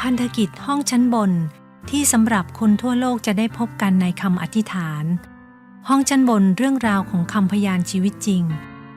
พันธกิจห้องชั้นบนที่สำหรับคนทั่วโลกจะได้พบกันในคำอธิษฐาน ห้องชั้นบนเรื่องราวของคำพยานชีวิตจริง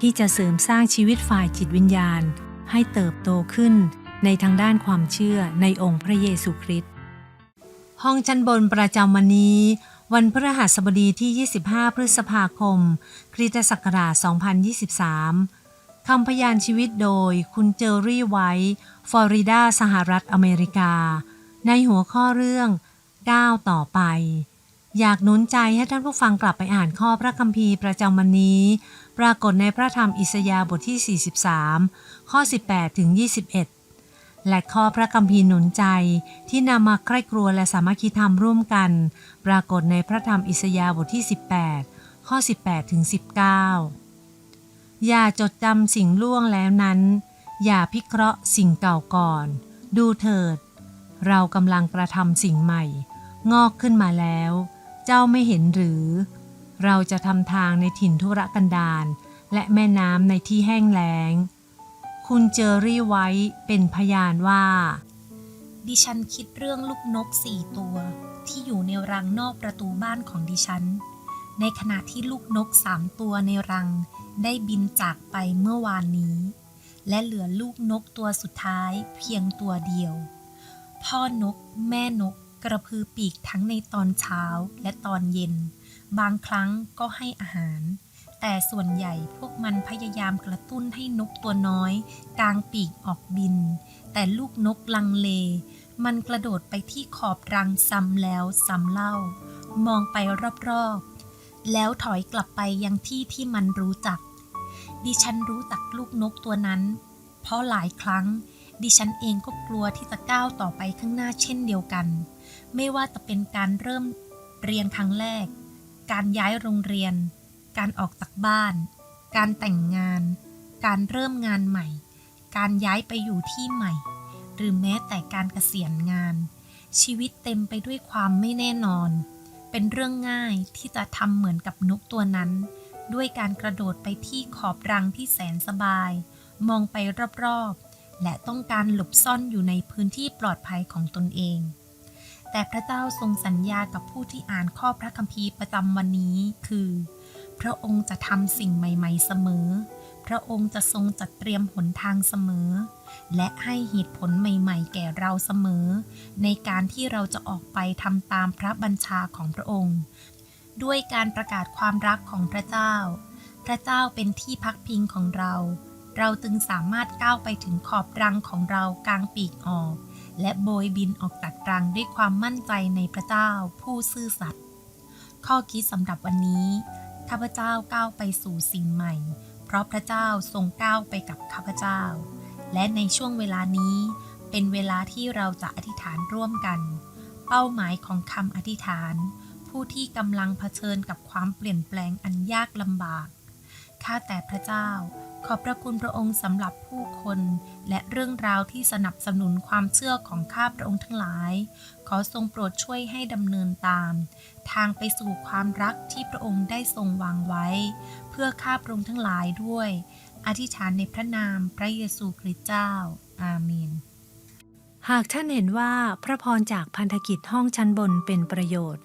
ที่จะเสริมสร้างชีวิตฝ่ายจิตวิญญาณ ให้เติบโตขึ้นในทางด้านความเชื่อในองค์พระเยซูคริสต์ห้องชั้นบนประจำวันนี้ วันพฤหัสบดีที่ 25 พฤษภาคม คริสตศักราช 2023 คำพยานชีวิตโดยคุณเจอรี่ไวท์ ฟลอริดาสหรัฐอเมริกา ในหัวข้อเรื่องก้าวต่อไป อยากหนุนใจให้ท่านผู้ฟังกลับไปอ่านข้อพระคัมภีร์ประจำวันนี้ ปรากฏในพระธรรมอิสยาห์บทที่ 43 ข้อ 18 ถึง 21 และข้อพระคัมภีร์หนุนใจที่นำมาใคร่ครัวและสามัคคีธรรมร่วมกัน ปรากฏในพระธรรมอิสยาห์บทที่ 18 ข้อ 18 ถึง 19 อย่าจดจำสิ่งล่วงแล้วนั้น อย่าพิเคราะห์สิ่งเก่าก่อน ดูเถิด เรากำลังกระทำสิ่งใหม่ งอกขึ้นมาแล้ว เจ้าไม่เห็นหรือ เราจะทำทางในถิ่นทุรกันดารและแม่น้ำในที่แห้งแล้ง คุณเจอรี่ไว้เป็นพยานว่า ดิฉันคิดเรื่องลูกนกสี่ตัว ที่อยู่ในรังนอกประตูบ้านของดิฉัน ในขณะที่ลูกนกสามตัวในรังได้บินจากไปเมื่อวานนี้ และเหลือลูกนกตัวสุดท้ายเพียงตัวเดียว พ่อนกแม่นกกระพือปีกทั้งในตอนเช้าและตอนเย็น บางครั้งก็ให้อาหาร แต่ส่วนใหญ่พวกมันพยายามกระตุ้นให้นกตัวน้อย กางปีกออกบิน แต่ลูกนกลังเล มันกระโดดไปที่ขอบรังซ้ำแล้วซ้ำเล่า มองไปรอบๆ แล้วถอยกลับไปยังที่ที่มันรู้จัก ดิฉันรู้จักลูกนกตัวนั้น เพราะหลายครั้ง ดิฉันเองก็กลัวที่จะก้าวต่อไปข้างหน้าเช่นเดียวกัน ไม่ว่าจะเป็นการเริ่มเรียนครั้งแรก การย้ายโรงเรียน การออกจากบ้าน การแต่งงาน การเริ่มงานใหม่ การย้ายไปอยู่ที่ใหม่ หรือแม้แต่การเกษียณงาน ชีวิตเต็มไปด้วยความไม่แน่นอน เป็นเรื่องง่ายที่จะทำเหมือนกับนกตัวนั้น ด้วยการกระโดดไปที่ขอบรังที่แสนสบาย มองไปรอบๆ และต้องการหลบซ่อนอยู่ในพื้นที่ปลอดภัยของตนเอง แต่พระเจ้าทรงสัญญากับผู้ที่อ่านข้อพระคัมภีร์ประจำวันนี้คือ พระองค์จะทำสิ่งใหม่ ๆเสมอ พระองค์จะทรงจัดเตรียมหนทางเสมอ และให้เหตุผลใหม่ ๆ แก่เราเสมอ ในการที่เราจะออกไปทำตามพระบัญชาของพระองค์ ด้วยการประกาศความรักของพระเจ้า พระเจ้าเป็นที่พักพิงของเรา เราจึงสามารถก้าวไปถึงขอบรังของเรากลางปีกออก และโบยบินออกจากรังด้วยความมั่นใจในพระเจ้าผู้ซื่อสัตย์ ข้อคิดสำหรับวันนี้ ข้าพเจ้าก้าวไปสู่สิ่งใหม่ เพราะพระเจ้าทรงก้าวไปกับข้าพเจ้า และในช่วงเวลานี้เป็นเวลาที่เราจะอธิษฐานร่วมกัน เป้าหมายของคำอธิษฐาน ผู้ที่กำลังเผชิญกับความเปลี่ยนแปลงอันยากลำบาก ข้าแต่พระเจ้า ขอบพระคุณพระองค์สำหรับผู้คน และเรื่องราวที่สนับสนุนความเชื่อของข้าพระองค์ทั้งหลาย ขอทรงโปรดช่วยให้ดำเนินตาม ทางไปสู่ความรักที่พระองค์ได้ทรงวางไว้ เพื่อข้าพระองค์ทั้งหลายด้วย อธิษฐานในพระนามพระเยซูคริสต์เจ้า อาเมนหากท่านเห็นว่าพระพรจากพันธกิจห้องชั้นบนเป็นประโยชน์